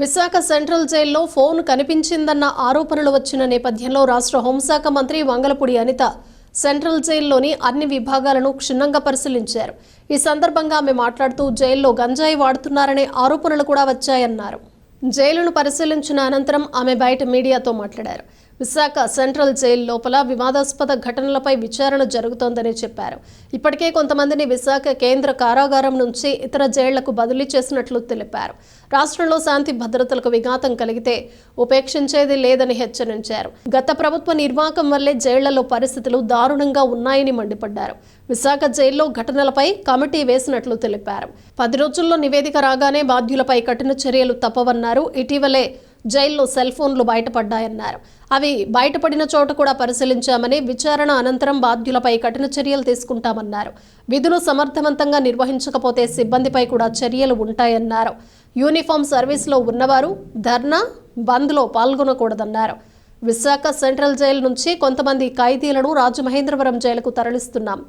Visakha central జైల్లో phone కనిపించిందన్న ఆరోపణలు వచ్చిన నేపథ్యంలో రాష్ట్ర హోంశాఖ మంత్రి వంగలపూడి అనిత సెంట్రల్ జైల్లోని అన్ని విభాగాలను క్షుణ్ణంగా పరిశీలించారు. ఈ సందర్భంగా ఆమె మాట్లాడుతూ జైల్లో గంజాయి వాడుతున్నారనే ఆరోపణలు కూడా వచ్చాయన్నారు. జైలును పరిశీలించిన అనంతరం ఆమె బయట మీడియాతో మాట్లాడారు. విశాఖ సెంట్రల్ జైలు లోపల వివాదాస్పద ఘటనలపై విచారణ జరుగుతోందని చెప్పారు. ఇప్పటికే కొంతమందిని విశాఖ కేంద్ర కారాగారం నుంచి ఇతర జైళ్ళకు బదిలీ చేసినట్లు తెలిపారు. రాష్ట్రంలో శాంతి భద్రతలకు విఘాతం కలిగితే ఉపేక్షించేది లేదని హెచ్చరించారు. గత ప్రభుత్వ నిర్వాహకం వల్లే జైళ్ళలో పరిస్థితులు దారుణంగా ఉన్నాయని మండిపడ్డారు. విశాఖ జైల్లో ఘటనలపై కమిటీ వేసినట్లు తెలిపారు. పది రోజుల్లో నివేదిక రాగానే బాధ్యులపై కఠిన చర్యలు తప్పవన్నారు. ఇటీవలే జైల్లో సెల్ ఫోన్లు బయటపడ్డాయన్నారు. అవి బయటపడిన చోట కూడా పరిశీలించామని విచారణ అనంతరం బాధ్యులపై కఠిన చర్యలు తీసుకుంటామన్నారు. విధులు సమర్థవంతంగా నిర్వహించకపోతే సిబ్బందిపై కూడా చర్యలు ఉంటాయన్నారు. యూనిఫామ్ సర్వీస్లో ఉన్నవారు ధర్నా బంద్లో పాల్గొనకూడదన్నారు. విశాఖ సెంట్రల్ జైలు నుంచి కొంతమంది ఖైదీలను రాజమహేంద్రవరం జైలుకు తరలిస్తున్నాం.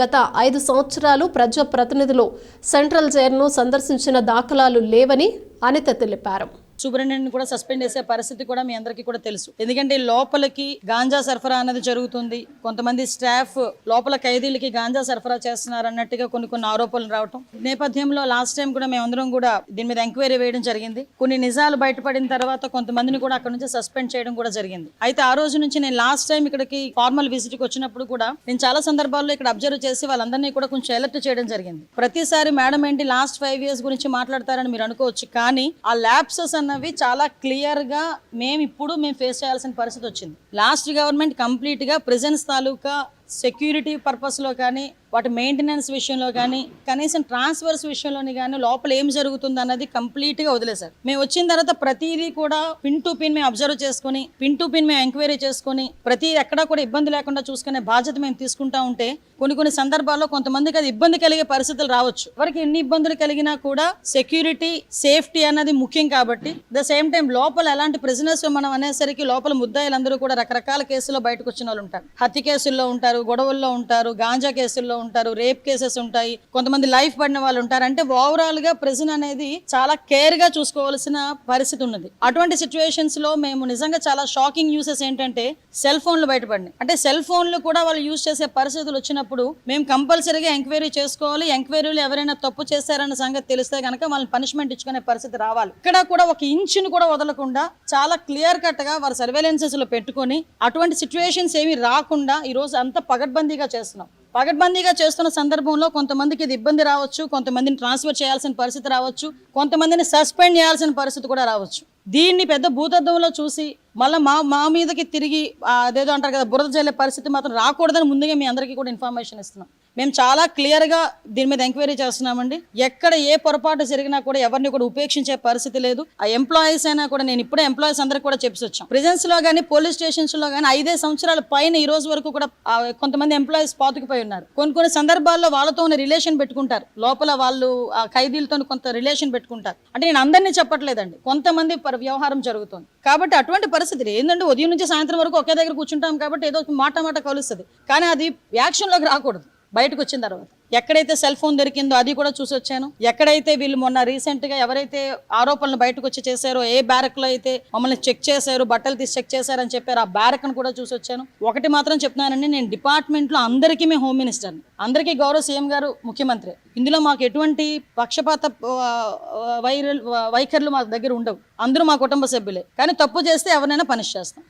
గత ఐదు సంవత్సరాలు ప్రజాప్రతినిధులు సెంట్రల్ జైలును సందర్శించిన దాఖలాలు లేవని అనిత తెలిపారు. సూపరింటెండెంట్ కూడా సస్పెండ్ చేసే పరిస్థితి కూడా మీ అందరికీ కూడా తెలుసు. ఎందుకంటే లోపలికి గాంజా సరఫరా అనేది జరుగుతుంది. కొంతమంది స్టాఫ్ లోపల ఖైదీలకి గాంజా సరఫరా చేస్తున్నారు అన్నట్టుగా కొన్ని కొన్ని ఆరోపణలు రావటం నేపథ్యంలో లాస్ట్ టైం కూడా మేమందరం కూడా దీని మీద ఎంక్వైరీ వేయడం జరిగింది. కొన్ని నిజాలు బయటపడిన తర్వాత కొంతమందిని కూడా అక్కడ నుంచి సస్పెండ్ చేయడం కూడా జరిగింది. అయితే ఆ రోజు నుంచి నేను లాస్ట్ టైం ఇక్కడికి ఫార్మల్ విజిట్కి వచ్చినప్పుడు కూడా నేను చాలా సందర్భాల్లో ఇక్కడ అబ్జర్వ్ చేసి వాళ్ళందరినీ కూడా కొంచెం అలర్ట్ చేయడం జరిగింది. ప్రతిసారి మేడం ఏంటి లాస్ట్ ఫైవ్ ఇయర్స్ గురించి మాట్లాడతారని మీరు అనుకోవచ్చు. కానీ ఆ ల్యాబ్సెస్ అన్నవి చాలా క్లియర్గా మేము ఇప్పుడు మేము ఫేస్ చేయాల్సిన పరిస్థితి వచ్చింది. లాస్ట్ గవర్నమెంట్ కంప్లీట్గా ప్రజెన్స్ ప్రెజెన్స్ తాలూకా సెక్యూరిటీ పర్పస్లో కానీ వాటి మెయింటెనెన్స్ విషయంలో కానీ కనీసం ట్రాన్స్ఫర్స్ విషయంలోని కానీ లోపల ఏం జరుగుతుంది అన్నది కంప్లీట్గా వదిలేశారు. మేము వచ్చిన తర్వాత ప్రతిదీ కూడా పిన్ టు పిన్ మేము అబ్జర్వ్ చేసుకుని పిన్ టు పిన్ మేము ఎంక్వైరీ చేసుకుని ప్రతి ఎక్కడా కూడా ఇబ్బంది లేకుండా చూసుకునే బాధ్యత మేము తీసుకుంటా ఉంటే కొన్ని కొన్ని సందర్భాల్లో కొంతమందికి అది ఇబ్బంది కలిగే పరిస్థితులు రావచ్చు. ఎవరికి ఎన్ని ఇబ్బందులు కలిగినా కూడా సెక్యూరిటీ సేఫ్టీ అన్నది ముఖ్యం కాబట్టి ద సేమ్ టైం లోపల ఎలాంటి ప్రిజనర్స్ మనం అనేసరికి లోపల ముద్దాయిలందరూ కూడా రకరకాల కేసుల్లో బయటకు వచ్చిన వాళ్ళు ఉంటారు. హత్య కేసుల్లో ఉంటారు గొడవల్లో ఉంటారు గాంజా కేసుల్లో ఉంటారు రేప్ కేసెస్ ఉంటాయి కొంతమంది లైఫ్ పడిన వాళ్ళు ఉంటారు. అంటే ఓవరాల్గా ప్రిజన్ అనేది చాలా కేర్గా చూసుకోవాల్సిన పరిస్థితి ఉన్నది. అటువంటి సిచ్యువేషన్స్లో మేము నిజంగా చాలా షాకింగ్ న్యూసెస్ ఏంటంటే సెల్ ఫోన్లు బయటపడినాయి. అంటే సెల్ ఫోన్లు కూడా వాళ్ళు యూజ్ చేసే పరిస్థితులు వచ్చినప్పుడు మేము కంపల్సరీగా ఎంక్వైరీ చేసుకోవాలి ఎంక్వైరీలు ఎవరైనా తప్పు చేశారన్న సంగతి తెలిస్తే కనుక వాళ్ళని పనిష్మెంట్ ఇచ్చుకునే పరిస్థితి రావాలి. ఇక్కడ కూడా ఒక ఇంచును కూడా వదలకుండా చాలా క్లియర్ కట్గా వారి సర్వేలెన్సెస్లో పెట్టుకొని అటువంటి సిచ్యువేషన్స్ ఏమి రాకుండా ఈ రోజు అంత పగడ్బందీగా చేస్తున్నాం. పగడ్బందీగా చేస్తున్న సందర్భంలో కొంతమందికి ఇది ఇబ్బంది రావచ్చు కొంతమందిని ట్రాన్స్ఫర్ చేయాల్సిన పరిస్థితి రావచ్చు కొంతమందిని సస్పెండ్ చేయాల్సిన పరిస్థితి కూడా రావచ్చు. దీన్ని పెద్ద భూతత్వంలో చూసి మళ్ళీ మా మా మీదకి తిరిగి అదేదో అంటారు కదా బురద చల్లే పరిస్థితి మాత్రం రాకూడదని ముందుగా మీ అందరికీ కూడా ఇన్ఫర్మేషన్ ఇస్తున్నాం. మేము చాలా క్లియర్గా దీని మీద ఎంక్వైరీ చేస్తున్నామండి. ఎక్కడ ఏ పొరపాటు జరిగినా కూడా ఎవరిని కూడా ఉపేక్షించే పరిస్థితి లేదు. ఆ ఎంప్లాయీస్ అయినా కూడా నేను ఇప్పుడే ఎంప్లాయీస్ అందరికి కూడా చెప్పి వచ్చాం. ప్రిజెన్స్లో కానీ పోలీస్ స్టేషన్స్లో కానీ ఐదే సంవత్సరాల పైన ఈ రోజు వరకు కూడా కొంతమంది ఎంప్లాయీస్ పాతుకుపోయి ఉన్నారు. కొన్ని కొన్ని సందర్భాల్లో వాళ్ళతో ఉన్న రిలేషన్ పెట్టుకుంటారు. లోపల వాళ్ళు ఆ ఖైదీలతో కొంత రిలేషన్ పెట్టుకుంటారు. అంటే నేను అందరినీ చెప్పట్లేదండి. కొంతమంది వ్యవహారం జరుగుతుంది. కాబట్టి అటువంటి పరిస్థితి ఏంటంటే ఉదయం నుంచి సాయంత్రం వరకు ఒకే దగ్గర కూర్చుంటాం కాబట్టి ఏదో ఒక మాట మాట కలుస్తుంది. కానీ అది యాక్షన్లోకి రాకూడదు. బయటకు వచ్చిన తర్వాత. ఎక్కడైతే సెల్ ఫోన్ దొరికిందో అది కూడా చూసి వచ్చాను. ఎక్కడైతే వీళ్ళు మొన్న రీసెంట్గా ఎవరైతే ఆరోపణలు బయటకు వచ్చి చేశారో ఏ బ్యారక్లో అయితే మమ్మల్ని చెక్ చేశారు బట్టలు తీసి చెక్ చేశారని చెప్పారు ఆ బ్యారక్ను కూడా చూసి వచ్చాను. ఒకటి మాత్రం చెప్తున్నానండి నేను డిపార్ట్మెంట్లో అందరికీ మేము హోమ్ మినిస్టర్ని. అందరికీ గౌరవ సీఎం గారు ముఖ్యమంత్రి. ఇందులో మాకు ఎటువంటి పక్షపాత వైరల్ వైఖరులు మా దగ్గర ఉండవు. అందరూ మా కుటుంబ సభ్యులే. కానీ తప్పు చేస్తే ఎవరైనా పనిష్ చేస్తాం.